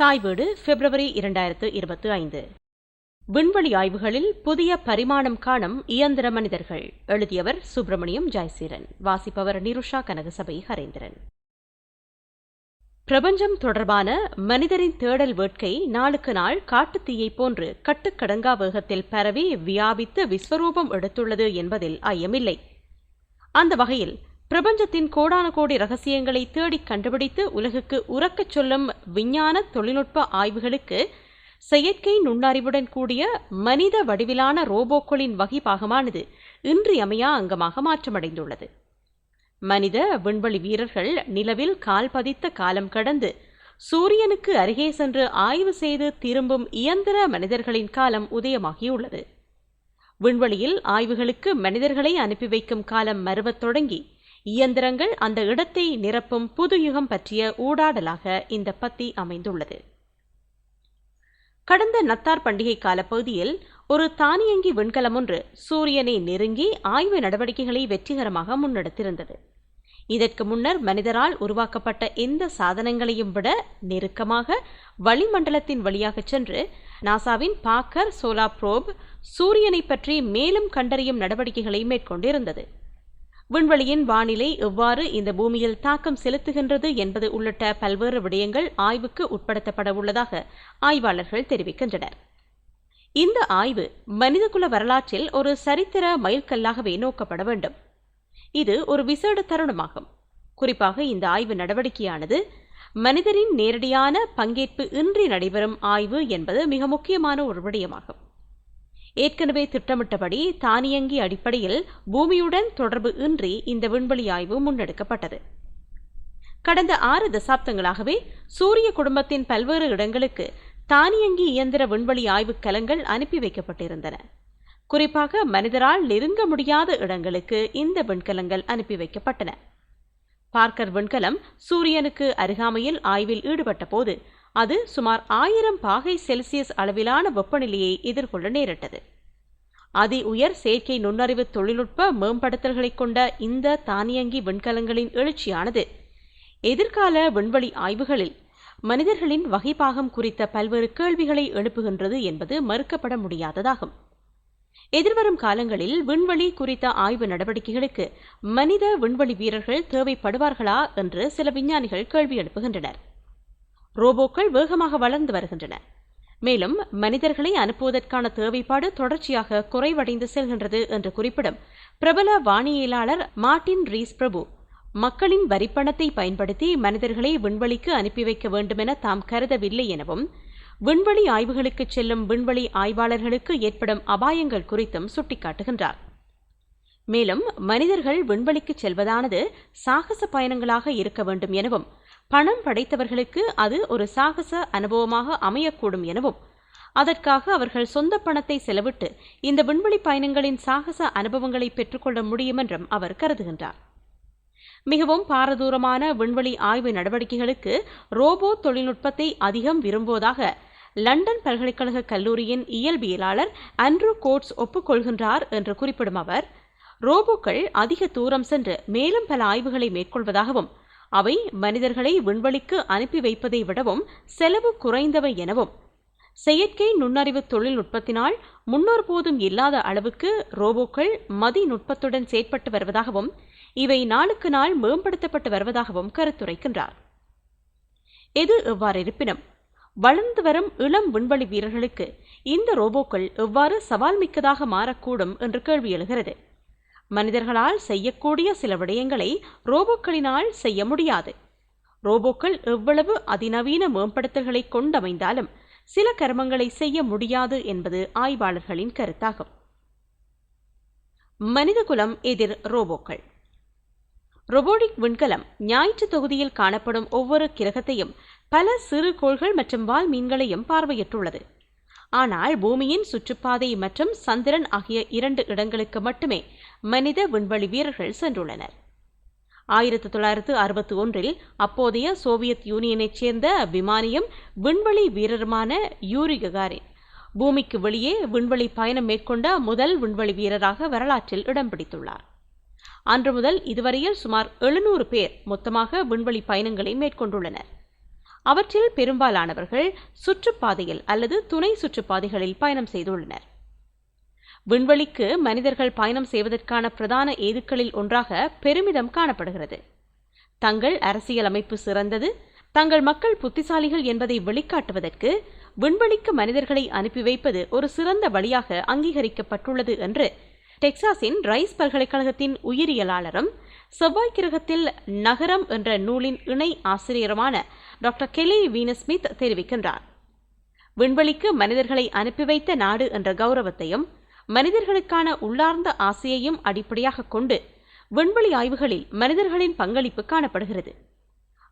தாய் வீடு பிப்ரவரி இரண்டாயிரத்து இருபத்தி ஐந்து. விண்வெளி ஆய்வுகளில் புதிய பரிமாணம் காணும் இயந்திர மனிதர்கள் எழுதியவர் சுப்பிரமணியம் ஜெயசீரன். வாசிப்பவர் நிருஷா கனகசபை ஹரேந்திரன். பிரபஞ்சம் தொடர்பான மனிதரின் தேடல் வேட்கை நாளுக்கு நாள் காட்டுத்தீயை போன்று கட்டுக்கடங்கா வேகத்தில் பரவி வியாபித்து விஸ்வரூபம் எடுத்துள்ளது என்பதில் ஐயமில்லை. அந்த வகையில் பிரபஞ்சத்தின் கோடான கோடி ரகசியங்களை தேடிக் கண்டுபிடித்து உலகுக்கு உறக்கச் சொல்லும் விஞ்ஞான தொழில்நுட்ப ஆய்வுகளுக்கு செயற்கை நுண்ணறிவுடன் கூடிய மனித வடிவிலான ரோபோக்களின் வகைபாகமானது இன்றியமையா அங்கமாக மாற்றமடைந்துள்ளது. மனித விண்வெளி வீரர்கள் நிலவில் கால் பதித்த காலம் கடந்து சூரியனுக்கு அருகே சென்று ஆய்வு செய்து திரும்பும் இயந்திர மனிதர்களின் காலம் உதயமாகியுள்ளது. விண்வெளியில் ஆய்வுகளுக்கு மனிதர்களை அனுப்பி வைக்கும் காலம் மறுவத் தொடங்கி இயந்திரங்கள் அந்த இடத்தை நிரப்பும் புது யுகம் பற்றிய ஊடாடலாக இந்த பத்தி அமைந்துள்ளது. கடந்த நத்தார் பண்டிகை கால பகுதியில் ஒரு தானியங்கி விண்கலம் ஒன்று சூரியனை நெருங்கி ஆய்வு நடவடிக்கைகளை வெற்றிகரமாக முன்னெடுத்திருந்தது. இதற்கு முன்னர் மனிதரால் உருவாக்கப்பட்ட எந்த சாதனங்களையும் விட நெருக்கமாக வளிமண்டலத்தின் வழியாக சென்று நாசாவின் பாக்கர் சோலா புரோப் சூரியனை பற்றி மேலும் கண்டறியும் நடவடிக்கைகளை மேற்கொண்டிருந்தது. விண்வெளியின் வானிலை எவ்வாறு இந்த பூமியில் தாக்கம் செலுத்துகின்றது என்பது உள்ளிட்ட பல்வேறு விடயங்கள் ஆய்வுக்கு உட்படுத்தப்பட உள்ளதாக ஆய்வாளர்கள் தெரிவிக்கின்றனர். இந்த ஆய்வு மனிதகுல வரலாற்றில் ஒரு சரித்திர மைல்கல்லாகவே நோக்கப்பட வேண்டும். இது ஒரு விசேட தருணமாகும். குறிப்பாக இந்த ஆய்வு நடவடிக்கையானது மனிதரின் நேரடியான பங்கேற்பு இன்றி நடைபெறும் ஆய்வு என்பது மிக முக்கியமான ஒரு விடயமாகும். ஏற்கனவே திட்டமிட்டபடி தானியங்கி அடிப்படையில் பூமியுடன் தொடர்பு இன்றி இந்த விண்வெளி ஆய்வு முன்னெடுக்கப்பட்டது. கடந்த ஆறு தசாப்தங்களாகவே சூரிய குடும்பத்தின் பல்வேறு இடங்களுக்கு தானியங்கி இயந்திர விண்வெளி ஆய்வுக் கலங்கள் அனுப்பி வைக்கப்பட்டிருந்தன. குறிப்பாக மனிதரால் நெருங்க முடியாத இடங்களுக்கு இந்த விண்கலங்கள் அனுப்பி வைக்கப்பட்டன. பார்க்கர் விண்கலம் சூரியனுக்கு அருகாமையில் ஆய்வில் ஈடுபட்ட போது அது சுமார் ஆயிரம் பாகை செல்சியஸ் அளவிலான வெப்பநிலையை எதிர்கொள்ள நேரிட்டது. அதி உயர் செயற்கை நுண்ணறிவு தொழில்நுட்ப மேம்படுத்தல்களை கொண்ட இந்த தானியங்கி விண்கலங்களின் எழுச்சியானது எதிர்கால விண்வெளி ஆய்வுகளில் மனிதர்களின் வகைப்பாகம் குறித்த பல்வேறு கேள்விகளை எழுப்புகின்றது என்பது மறுக்கப்பட முடியாததாகும். எதிர்வரும் காலங்களில் விண்வெளி குறித்த ஆய்வு நடவடிக்கைகளுக்கு மனித விண்வெளி வீரர்கள் தேவைப்படுவார்களா என்று சில விஞ்ஞானிகள் கேள்வி எழுப்புகின்றனர். ரோபோக்கள் வேகமாக வளர்ந்து வருகின்றன. மேலும் மனிதர்களை அனுப்புவதற்கான தேவைப்பாடு தொடர்ச்சியாக குறைவடைந்து செல்கின்றது என்று குறிப்பிடும் பிரபல வானியலாளர் மார்டின் ரீஸ் பிரபு. மக்களின் வரிப்பணத்தை பயன்படுத்தி மனிதர்களை விண்வெளிக்கு அனுப்பி வைக்க வேண்டுமென தாம் கருதவில்லை எனவும் விண்வெளி ஆய்வுகளுக்கு செல்லும் விண்வெளி ஆய்வாளர்களுக்கு ஏற்படும் அபாயங்கள் குறித்தும் சுட்டிக்காட்டுகின்றார். மேலும் மனிதர்கள் விண்வெளிக்கு செல்வதானது சாகச பயணங்களாக இருக்க வேண்டும் எனவும் பணம் படைத்தவர்களுக்கு அது ஒரு சாகச அனுபவமாக அமையக்கூடும் எனவும் அதற்காக அவர்கள் சொந்த பணத்தை செலவிட்டு இந்த விண்வெளி பயணங்களின் சாகச அனுபவங்களை பெற்றுக்கொள்ள முடியும் என்றும் அவர் கருதுகின்றார். மிகவும் பாரதூரமான விண்வெளி ஆய்வு நடவடிக்கைகளுக்கு ரோபோ தொழில்நுட்பத்தை அதிகம் விரும்புவதாக லண்டன் பல்கலைக்கழக கல்லூரியின் இயல்பியலாளர் அண்ட்ரூ கோட்ஸ் ஒப்புக்கொள்கின்றார் என்று குறிப்பிடும் அவர் ரோபோக்கள் அதிக தூரம் சென்று மேலும் பல ஆய்வுகளை மேற்கொள்வதாகவும் அவை மனிதர்களை விண்வெளிக்கு அனுப்பி வைப்பதை விடவும் செலவு குறைந்தவை எனவும். செயற்கை நுண்ணறிவு தொழில்நுட்பத்தினால் முன்னோர் போதும் இல்லாத அளவுக்கு ரோபோக்கள் மதி நுட்பத்துடன் செயற்பட்டு வருவதாகவும் இவை நாளுக்கு நாள் மேம்படுத்தப்பட்டு வருவதாகவும் கருத்துரைக்கின்றார். எது எவ்வாறு இருப்பினும் வளர்ந்து வரும் இளம் விண்வெளி வீரர்களுக்கு இந்த ரோபோக்கள் எவ்வாறு சவால் மிக்கதாக மாறக்கூடும் என்று கேள்வி எழுகிறது. மனிதர்களால் செய்யக்கூடிய சில விடயங்களை ரோபோக்களினால் செய்ய முடியாது. ரோபோக்கள் எவ்வளவு அதிநவீன மேம்படுத்தல்களை கொண்டமைந்தாலும் சில கர்மங்களை செய்ய முடியாது என்பது ஆய்வாளர்களின் கருத்தாகும். மனிதகுலம் எதிர் ரோபோக்கள். ரோபோடிக் விண்கலம் ஞாயிற்று தொகுதியில் காணப்படும் ஒவ்வொரு கிரகத்தையும் பல சிறு கோள்கள் மற்றும் வால் மீன்களையும் பார்வையிட்டுள்ளது ஆனால் பூமியின் சுற்றுப்பாதை மற்றும் சந்திரன் ஆகிய இரண்டு இடங்களுக்கு மட்டுமே மனித விண்வெளி வீரர்கள் சென்றுள்ளனர். ஆயிரத்தி தொள்ளாயிரத்து அறுபத்தி ஒன்றில் அப்போதைய சோவியத் யூனியனைச் சேர்ந்த விமானியும் விண்வெளி வீரருமான யூரி ககாரின் பூமிக்கு வெளியே விண்வெளி பயணம் மேற்கொண்ட முதல் விண்வெளி வீரராக வரலாற்றில் இடம் பிடித்துள்ளார். அன்று முதல் இதுவரையில் சுமார் எழுநூறு பேர் மொத்தமாக விண்வெளி பயணங்களை மேற்கொண்டுள்ளனர். அவற்றில் பெரும்பாலானவர்கள் சுற்றுப்பாதையில் அல்லது துணை சுற்றுப்பாதைகளில் பயணம் செய்துள்ளனர். விண்வெளிக்கு மனிதர்கள் பயணம் செய்வதற்கான பிரதான ஏதுக்களில் ஒன்றாக பெருமிதம் காணப்படுகிறது. தங்கள் அரசியல் அமைப்பு சிறந்தது தங்கள் மக்கள் புத்திசாலிகள் என்பதை வெளிக்காட்டுவதற்கு விண்வெளிக்கு மனிதர்களை அனுப்பி வைப்பது ஒரு சிறந்த வழியாக அங்கீகரிக்கப்பட்டுள்ளது என்று டெக்சாஸின் ரைஸ் பல்கலைக்கழகத்தின் உயிரியலாளரும் செவ்வாய் கிரகத்தில் நகரம் என்ற நூலின் இணை ஆசிரியருமான டாக்டர் கெலி வீனஸ்மித் தெரிவிக்கின்றார். விண்வெளிக்கு மனிதர்களை அனுப்பி வைத்த நாடு என்ற கௌரவத்தையும் மனிதர்களுக்கான உள்ளார்ந்த ஆசையையும் அடிப்படையாக கொண்டு விண்வெளி ஆய்வுகளில் மனிதர்களின் பங்களிப்பு காணப்படுகிறது.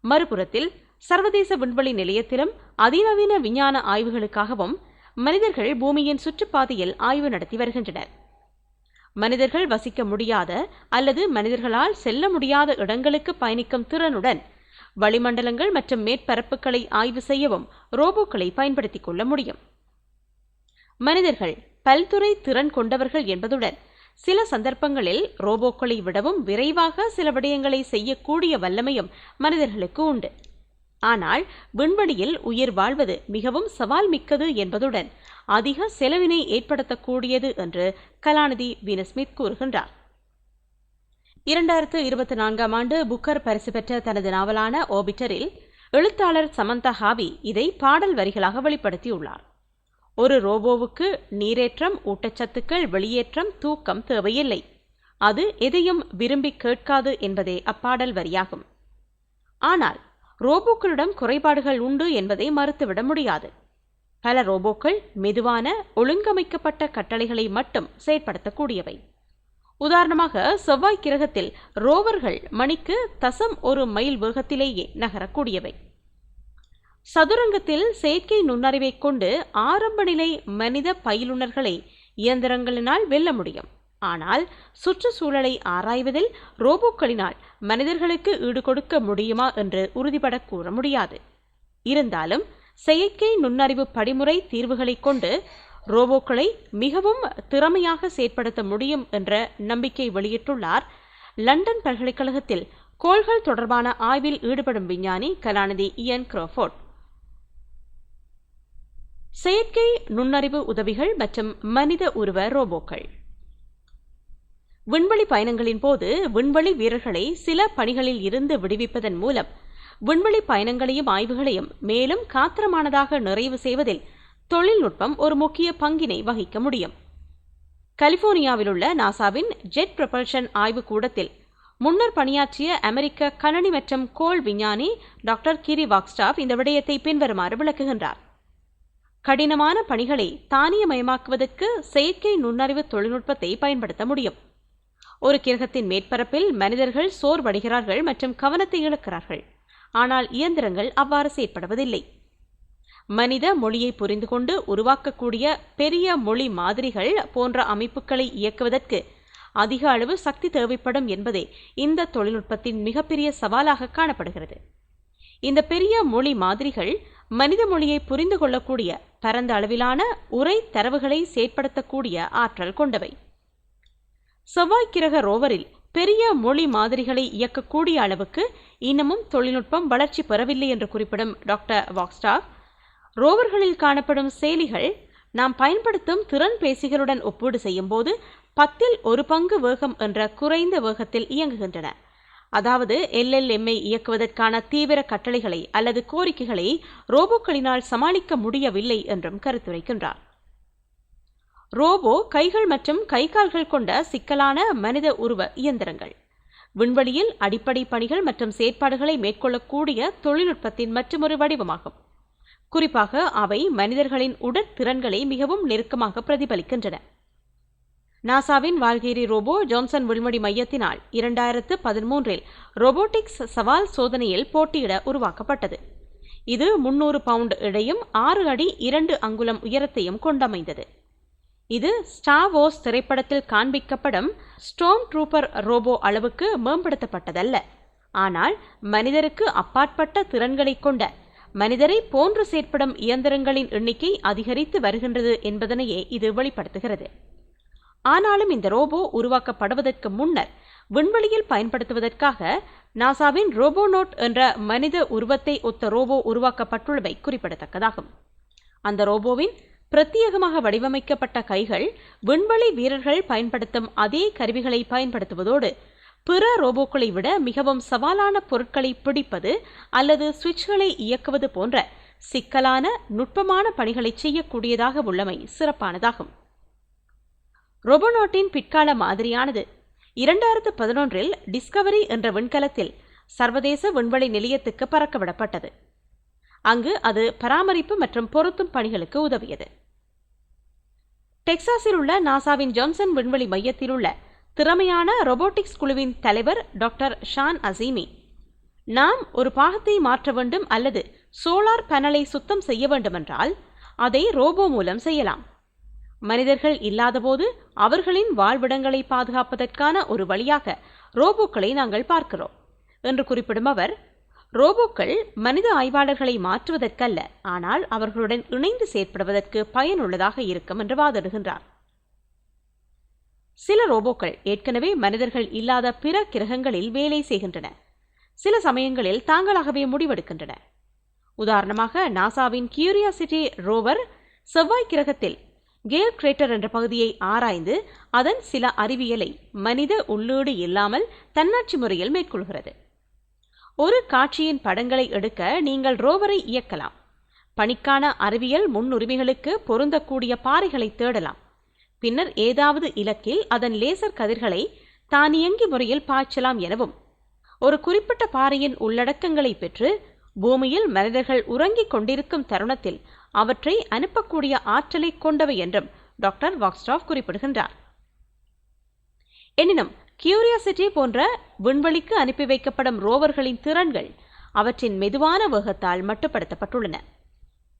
மறுபுறத்தில் சர்வதேச விண்வெளி நிலையத்திலும் அதிநவீன விஞ்ஞான ஆய்வுகளுக்காகவும் மனிதர்கள் பூமியின் சுற்றுப்பாதையில் ஆய்வு நடத்தி வருகின்றனர். மனிதர்கள் வசிக்க முடியாத அல்லது மனிதர்களால் செல்ல முடியாத இடங்களுக்கு பயணிக்கும் திறனுடன் வளிமண்டலங்கள் மற்றும் மேற்பரப்புகளை ஆய்வு செய்யவும் ரோபோக்களை பயன்படுத்திக் கொள்ள முடியும். மனிதர்கள் பல்துறை திறன் கொண்டவர்கள் என்பதுடன் சில சந்தர்ப்பங்களில் ரோபோக்களை விடவும் விரைவாக சில விடயங்களை செய்யக்கூடிய வல்லமையும் மனிதர்களுக்கு உண்டு. ஆனால் விண்வெளியில் உயிர் வாழ்வது மிகவும் சவால் மிக்கது என்பதுடன் அதிக செலவினை ஏற்படுத்தக்கூடியது என்று கலாநிதி வீனஸ்மித் கூறுகின்றார். இரண்டாயிரத்து இருபத்தி நான்காம் ஆண்டு புக்கர் பரிசு பெற்ற தனது நாவலான ஓபிட்டரில் எழுத்தாளர் சமந்தா ஹாவி இதை பாடல் வரிகளாக வெளிப்படுத்தியுள்ளார். ஒரு ரோபோவுக்கு நீரேற்றம் ஊட்டச்சத்துக்கள் வெளியேற்றம் தூக்கம் தேவையில்லை. அது எதையும் விரும்பி கேட்காது என்பதே அப்பாடல் வரியாகும். ஆனால் ரோபோக்களிடம் குறைபாடுகள் உண்டு என்பதை மறுத்துவிட முடியாது. பல ரோபோக்கள் மெதுவான ஒழுங்கமைக்கப்பட்ட கட்டளைகளை மட்டும் செயற்படுத்தக்கூடியவை. உதாரணமாக செவ்வாய் கிரகத்தில் ரோவர்கள் மணிக்கு தசம் ஒரு மைல் வேகத்திலேயே நகரக்கூடியவை. சதுரங்கத்தில் செயற்கை நுண்ணறிவை கொண்டு ஆரம்ப நிலை மனித பயிலுனர்களை இயந்திரங்களினால் வெல்ல முடியும். ஆனால் சுற்றுச்சூழலை ஆராய்வதில் ரோபோக்களினால் மனிதர்களுக்கு ஈடுகொடுக்க முடியுமா என்று உறுதிபட கூற முடியாது. இருந்தாலும் செயற்கை நுண்ணறிவு படிமுறை தீர்வுகளை கொண்டு ரோபோக்களை மிகவும் திறமையாக செயற்படுத்த முடியும் என்ற நம்பிக்கை வெளியிட்டுள்ளார். லண்டன் பல்கலைக்கழகத்தில் கோள்கள் தொடர்பான ஆய்வில் ஈடுபடும் விஞ்ஞானி கலாநிதி இயன் க்ரோஃபோர்ட். செயற்கை நுண்ணறிவு உதவிகள் மற்றும் மனித உருவ ரோபோக்கள். விண்வெளி பயணங்களின் போது விண்வெளி வீரர்களை சில பணிகளில் இருந்து விடுவிப்பதன் மூலம் விண்வெளி பயணங்களையும் ஆய்வுகளையும் மேலும் காத்திரமானதாக நிறைவு செய்வதில் தொழில்நுட்பம் ஒரு முக்கிய பங்கினை வகிக்க முடியும். கலிபோர்னியாவில் உள்ள நாசாவின் ஜெட் ப்ரொபல்ஷன் ஆய்வு கூடத்தில் முன்னர் பணியாற்றிய அமெரிக்க கணனி மற்றும் கோள் விஞ்ஞானி டாக்டர் கிரி வாக்ஸ்டாப் இந்த விடயத்தை பின்வருமாறு விளக்குகின்றார். கடினமான பணிகளை தானியமயமாக்குவதற்கு செயற்கை நுண்ணறிவு தொழில்நுட்பத்தை பயன்படுத்த முடியும். ஒரு கிரகத்தின் மேற்பரப்பில் மனிதர்கள் சோர்வடைகிறார்கள் மற்றும் கவனத்தை இழக்கிறார்கள். ஆனால் இயந்திரங்கள் அவ்வாறு செயற்படுவதில்லை. மனித மொழியை புரிந்து கொண்டு உருவாக்கக்கூடிய பெரிய மொழி மாதிரிகள் போன்ற அமைப்புகளை இயக்குவதற்கு அதிக அளவு சக்தி தேவைப்படும் என்பதே இந்த தொழில்நுட்பத்தின் மிகப்பெரிய சவாலாக காணப்படுகிறது. இந்த பெரிய மொழி மாதிரிகள் மனித மொழியை புரிந்து கொள்ளக்கூடிய பரந்த அளவிலான உரை தரவுகளை செயற்படுத்தக்கூடிய ஆற்றல் கொண்டவை. செவ்வாய் கிரக ரோவரில் பெரிய மொழி மாதிரிகளை இயக்கக்கூடிய அளவுக்கு இன்னமும் தொழில்நுட்பம் வளர்ச்சி பெறவில்லை என்று குறிப்பிடும் டாக்டர் வாக்ஸ்டாக் ரோவர்களில் காணப்படும் செயலிகள் நாம் பயன்படுத்தும் திறன் பேசிகளுடன் ஒப்பீடு செய்யும்போது பத்தில் ஒரு பங்கு வேகம் என்ற குறைந்த வேகத்தில் இயங்குகின்றன. அதாவது எல்எல்எம்ஐ இயக்குவதற்கான தீவிர கட்டளைகளை அல்லது கோரிக்கைகளை ரோபோக்களினால் சமாளிக்க முடியவில்லை என்றும் கருத்துரைக்கின்றார். ரோபோ கைகள் மற்றும் கை கால்கள் கொண்ட சிக்கலான மனித உருவ இயந்திரங்கள். விண்வெளியில் அடிப்படை பணிகள் மற்றும் செயற்பாடுகளை மேற்கொள்ளக்கூடிய தொழில்நுட்பத்தின் மற்றொரு வடிவமாகும். குறிப்பாக அவை மனிதர்களின் உடற்திறன்களை மிகவும் நெருக்கமாக பிரதிபலிக்கின்றன. நாசாவின் வால்கேரி ரோபோ ஜான்சன் விண்வெளி மையத்தினால் இரண்டாயிரத்து பதிமூன்றில் ரோபோட்டிக்ஸ் சவால் சோதனையில் போட்டியிட உருவாக்கப்பட்டது. இது முன்னூறு பவுண்ட் இடையும் ஆறு அடி இரண்டு அங்குலம் உயரத்தையும் கொண்டமைந்தது. இது ஸ்டாவோஸ் திரைப்படத்தில் காண்பிக்கப்படும் ஸ்டோம் ட்ரூப்பர் ரோபோ அளவுக்கு மேம்படுத்தப்பட்டதல்ல. ஆனால் மனிதருக்கு அப்பாற்பட்ட திறன்களை கொண்ட மனிதரை போன்று செயற்படும் இயந்திரங்களின் எண்ணிக்கை அதிகரித்து வருகின்றது என்பதனையே இது வெளிப்படுத்துகிறது. ஆனாலும் இந்த ரோபோ உருவாக்கப்படுவதற்கு முன்னர் விண்வெளியில் பயன்படுத்துவதற்காக நாசாவின் ரோபோனோட் என்ற மனித உருவத்தை ஒத்த ரோபோ உருவாக்கப்பட்டுள்ளமை குறிப்பிடத்தக்கதாகும். அந்த ரோபோவின் பிரத்யேகமாக வடிவமைக்கப்பட்ட கைகள் விண்வெளி வீரர்கள் பயன்படுத்தும் அதே கருவிகளை பயன்படுத்துவதோடு பிற ரோபோக்களை விட மிகவும் சவாலான பொருட்களை பிடிப்பது அல்லது சுவிட்ச்களை இயக்குவது போன்ற சிக்கலான நுட்பமான பணிகளை செய்யக்கூடியதாக உள்ளமை சிறப்பானதாகும். ரோபோனாட்டின் பிற்கால மாதிரியானது இரண்டாயிரத்து பதினொன்றில் டிஸ்கவரி என்ற விண்கலத்தில் சர்வதேச விண்வெளி நிலையத்துக்கு பறக்கவிடப்பட்டது. அங்கு அது பராமரிப்பு மற்றும் பொருத்தும் பணிகளுக்கு உதவியது. டெக்சாஸில் உள்ள நாசாவின் ஜான்சன் விண்வெளி மையத்தில் உள்ள திறமையான ரொபோட்டிக்ஸ் குழுவின் தலைவர் டாக்டர் ஷான் அசீமி. நாம் ஒரு பாகத்தை மாற்ற வேண்டும் அல்லது சோலார் பேனலை சுத்தம் செய்ய வேண்டுமென்றால் அதை ரோபோ மூலம் செய்யலாம். மனிதர்கள் இல்லாதபோது அவர்களின் வாழ்விடங்களை பாதுகாப்பதற்கான ஒரு வழியாக ரோபோக்களை நாங்கள் பார்க்கிறோம் என்று குறிப்பிடும் அவர் ரோபோக்கள் மனித ஆய்வாளர்களை மாற்றுவதற்கல்ல ஆனால் அவர்களுடன் இணைந்து செயற்படுவதற்கு பயனுள்ளதாக இருக்கும் என்று வாதிடுகின்றார். சில ரோபோக்கள் ஏற்கனவே மனிதர்கள் இல்லாத பிற கிரகங்களில் வேலை செய்கின்றன. சில சமயங்களில் தாங்களாகவே முடிவெடுக்கின்றன. உதாரணமாக நாசாவின் கியூரியாசிட்டி ரோவர் செவ்வாய் கிரகத்தில் கேல் கிரேட்டர் என்ற பகுதியை ஆராய்ந்து அதன் சில அறிவியலை மனித உள்ளீடு இல்லாமல் தன்னாட்சி முறையில் மேற்கொள்கிறது. ஒரு காட்சியின் படங்களை எடுக்க நீங்கள் ரோவரை இயக்கலாம். பணிக்கான அறிவியல் முன்னுரிமைகளுக்கு பொருந்தக்கூடிய பாறைகளை தேடலாம். பின்னர் ஏதாவது இலக்கில் அதன் லேசர் கதிர்களை தானியங்கி முறையில் பாய்ச்சலாம் எனவும் ஒரு குறிப்பிட்ட பாறையின் உள்ளடக்கங்களை பெற்று பூமியில் மனிதர்கள் உறங்கிக் கொண்டிருக்கும் தருணத்தில் அவற்றை அனுப்பக்கூடிய ஆற்றலை கொண்டவை என்றும் டாக்டர் வாக்ஸ்டாஃப் குறிப்பிடுகின்றார். எனினும் கியூரியாசிட்டி போன்ற விண்வெளிக்கு அனுப்பி வைக்கப்படும் ரோவர்களின் திறன்கள் அவற்றின் மெதுவான வேகத்தால் மட்டுப்படுத்தப்பட்டுள்ளன.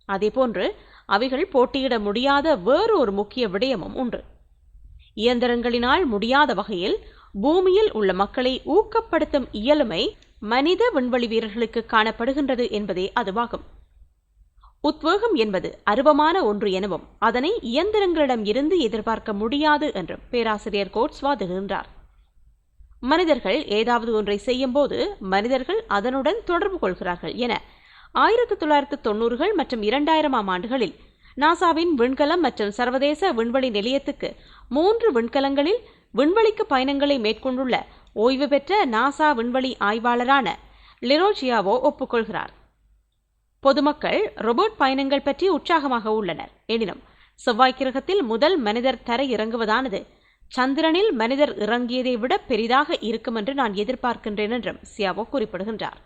அதேபோன்று அவைகள் போட்டியிட முடியாத வேறு ஒரு முக்கிய விடயமும் உண்டு. இயந்திரங்களினால் முடியாத வகையில் பூமியில் உள்ள மக்களை ஊக்கப்படுத்தும் இயலுமை மனித விண்வெளி வீரர்களுக்கு காணப்படுகின்றது என்பதே அதுவாகும். உத்வேகம் என்பது அருவமான ஒன்று எனவும் அதனை இயந்திரங்களிடம் இருந்து எதிர்பார்க்க முடியாது என்றும் பேராசிரியர் கோட்ஸ் வாதுகின்றார் மனிதர்கள் ஏதாவது ஒன்றை செய்யும் போது மனிதர்கள் அதனுடன் தொடர்பு கொள்கிறார்கள் என ஆயிரத்து தொள்ளாயிரத்து தொண்ணூறுகள் மற்றும் இரண்டாயிரமாம் ஆண்டுகளில் நாசாவின் விண்கலம் மற்றும் சர்வதேச விண்வெளி நிலையத்துக்கு மூன்று விண்கலங்களில் விண்வெளிக்கு பயணங்களை மேற்கொண்டுள்ள ஓய்வு பெற்ற நாசா விண்வெளி ஆய்வாளரான லிரோஜியாவோ ஒப்புக்கொள்கிறார். பொதுமக்கள் ரோபோட் பயணங்கள் பற்றி உற்சாகமாக உள்ளனர். எனினும் செவ்வாய் கிரகத்தில் முதல் மனிதர் தர இறங்குவதானது சந்திரனில் மனிதர் இறங்கியதை விட பெரிதாக இருக்கும் என்று நான் எதிர்பார்க்கின்றேன் என்றும் சியாவோ குறிப்பிடுகின்றார்.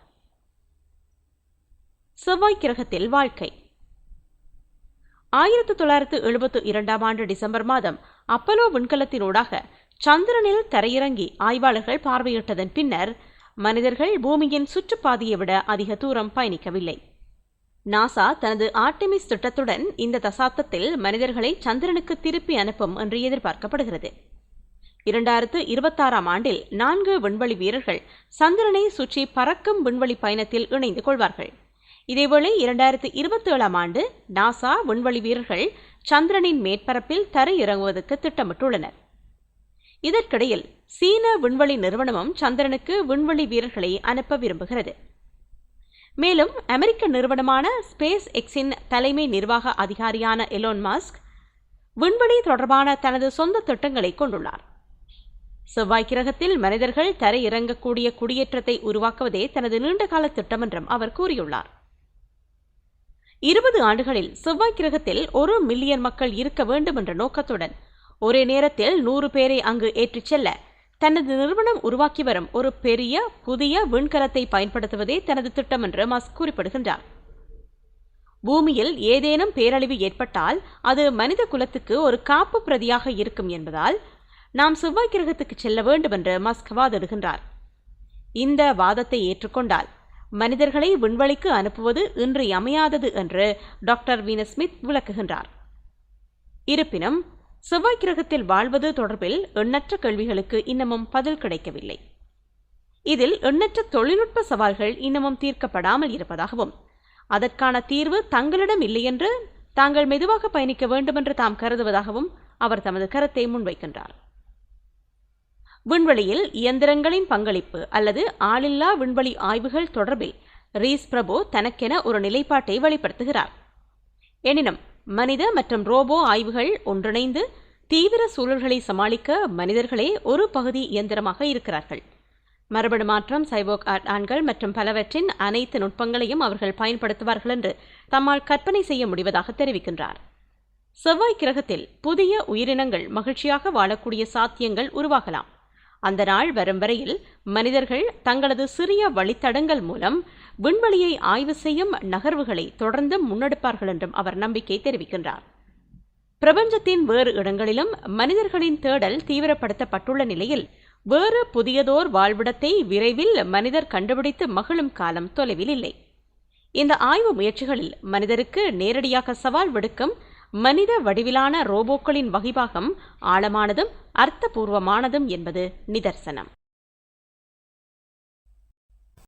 செவ்வாய் கிரகத்தில் வாழ்க்கை. ஆயிரத்தி தொள்ளாயிரத்து எழுபத்து இரண்டாம் ஆண்டு டிசம்பர் மாதம் அப்பலோ விண்கலத்தினூடாக சந்திரனில் தரையிறங்கி ஆய்வாளர்கள் பார்வையிட்டதன் பின்னர் மனிதர்கள் பூமியின் சுற்றுப்பாதையை விட அதிக தூரம் பயணிக்கவில்லை. நாசா தனது ஆர்டெமிஸ் திட்டத்துடன் இந்த தசாப்தத்தில் மனிதர்களை சந்திரனுக்கு திருப்பி அனுப்பும் என்று எதிர்பார்க்கப்படுகிறது. இரண்டாயிரத்து இருபத்தாறாம் ஆண்டில் நான்கு விண்வெளி வீரர்கள் சந்திரனை சுற்றி பறக்கும் விண்வெளி பயணத்தில் இணைந்து கொள்வார்கள். இதேவேளை இரண்டாயிரத்து இருபத்தி ஏழாம் ஆண்டு நாசா விண்வெளி வீரர்கள் சந்திரனின் மேற்பரப்பில் தரை இறங்குவதற்கு திட்டமிட்டுள்ளனர். இதற்கிடையில் சீன விண்வெளி நிறுவனமும் சந்திரனுக்கு விண்வெளி வீரர்களை அனுப்ப விரும்புகிறது. மேலும் அமெரிக்க நிறுவனமான ஸ்பேஸ் எக்ஸின் தலைமை நிர்வாக அதிகாரியான எலோன் மாஸ்க் விண்வெளி தொடர்பான தனது சொந்த திட்டங்களை கொண்டுள்ளார். செவ்வாய் கிரகத்தில் மனிதர்கள் தரையிறங்கக்கூடிய குடியேற்றத்தை உருவாக்குவதே தனது நீண்டகால திட்டம் என்றும் அவர் கூறியுள்ளார். இருபது ஆண்டுகளில் செவ்வாய் கிரகத்தில் ஒரு மில்லியன் மக்கள் இருக்க வேண்டும் என்ற நோக்கத்துடன் ஒரே நேரத்தில் நூறு பேரை அங்கு ஏற்றிச் செல்ல தனது நிறுவனம் உருவாக்கி வரும் ஒரு பெரிய புதிய விண்கலத்தை பயன்படுத்துவதே தனது திட்டம் என்று மஸ்க் குறிப்பிடுகின்றார். பூமியில் ஏதேனும் பேரழிவு ஏற்பட்டால் அது மனித குலத்துக்கு ஒரு காப்பு பிரதியாக இருக்கும் என்பதால் நாம் செவ்வாய் கிரகத்துக்கு செல்ல வேண்டும் என்று மஸ்க் வாதிடுகின்றார். இந்த வாதத்தை ஏற்றுக்கொண்டால் மனிதர்களை விண்வெளிக்கு அனுப்புவது இன்றியமையாதது என்று டாக்டர் வீனஸ்மித் விளக்குகின்றார். இருப்பினும் செவ்வாய் கிரகத்தில் வாழ்வது தொடர்பில் எண்ணற்ற கேள்விகளுக்கு இன்னமும் பதில் கிடைக்கவில்லை. இதில் எண்ணற்ற தொழில்நுட்ப சவால்கள் இன்னமும் தீர்க்கப்படாமல் இருப்பதாகவும் அதற்கான தீர்வு தங்களிடம் இல்லையென்று தாங்கள் மெதுவாக பயணிக்க வேண்டுமென்று தாம் கருதுவதாகவும் அவர் தமது கருத்தை முன்வைக்கின்றார். விண்வெளியில் இயந்திரங்களின் பங்களிப்பு அல்லது ஆளில்லா விண்வெளி ஆய்வுகள் தொடர்பில் ரீஸ் பிரபு தனக்கென ஒரு நிலைப்பாட்டை வெளிப்படுத்துகிறார். எனினும் மனித மற்றும் ரோபோ ஆய்வுகள் ஒன்றிணைந்து தீவிர சூழல்களை சமாளிக்க மனிதர்களே ஒரு பகுதி இயந்திரமாக இருக்கிறார்கள். மரபணு மாற்றம் சைபோக் ஆண்கள் மற்றும் பலவற்றின் அனைத்து நுட்பங்களையும் அவர்கள் பயன்படுத்துவார்கள் என்று தம்மால் கற்பனை செய்ய முடிவதாக தெரிவிக்கின்றார். செவ்வாய் கிரகத்தில் புதிய உயிரினங்கள் மகிழ்ச்சியாக வாழக்கூடிய சாத்தியங்கள் உருவாகலாம். அந்த நாள் வரும் வரையில் மனிதர்கள் தங்களது சிறிய வழித்தடங்கள் மூலம் விண்வெளியை ஆய்வு செய்யும் நகர்வுகளை தொடர்ந்து முன்னெடுப்பார்கள் என்றும் அவர் நம்பிக்கை தெரிவிக்கின்றார். பிரபஞ்சத்தின் வேறு இடங்களிலும் மனிதர்களின் தேடல் தீவிரப்படுத்தப்பட்டுள்ள நிலையில் வேறு புதியதோர் வாழ்விடத்தை விரைவில் மனிதர் கண்டுபிடித்து மகிழும் காலம் தொலைவில் இல்லை. இந்த ஆய்வு முயற்சிகளில் மனிதருக்கு நேரடியாக சவால் விடுக்கும் மனித வடிவிலான ரோபோக்களின் வகைபாகம் ஆழமானதும் அர்த்தபூர்வமானதும் என்பது நிதர்சனம்.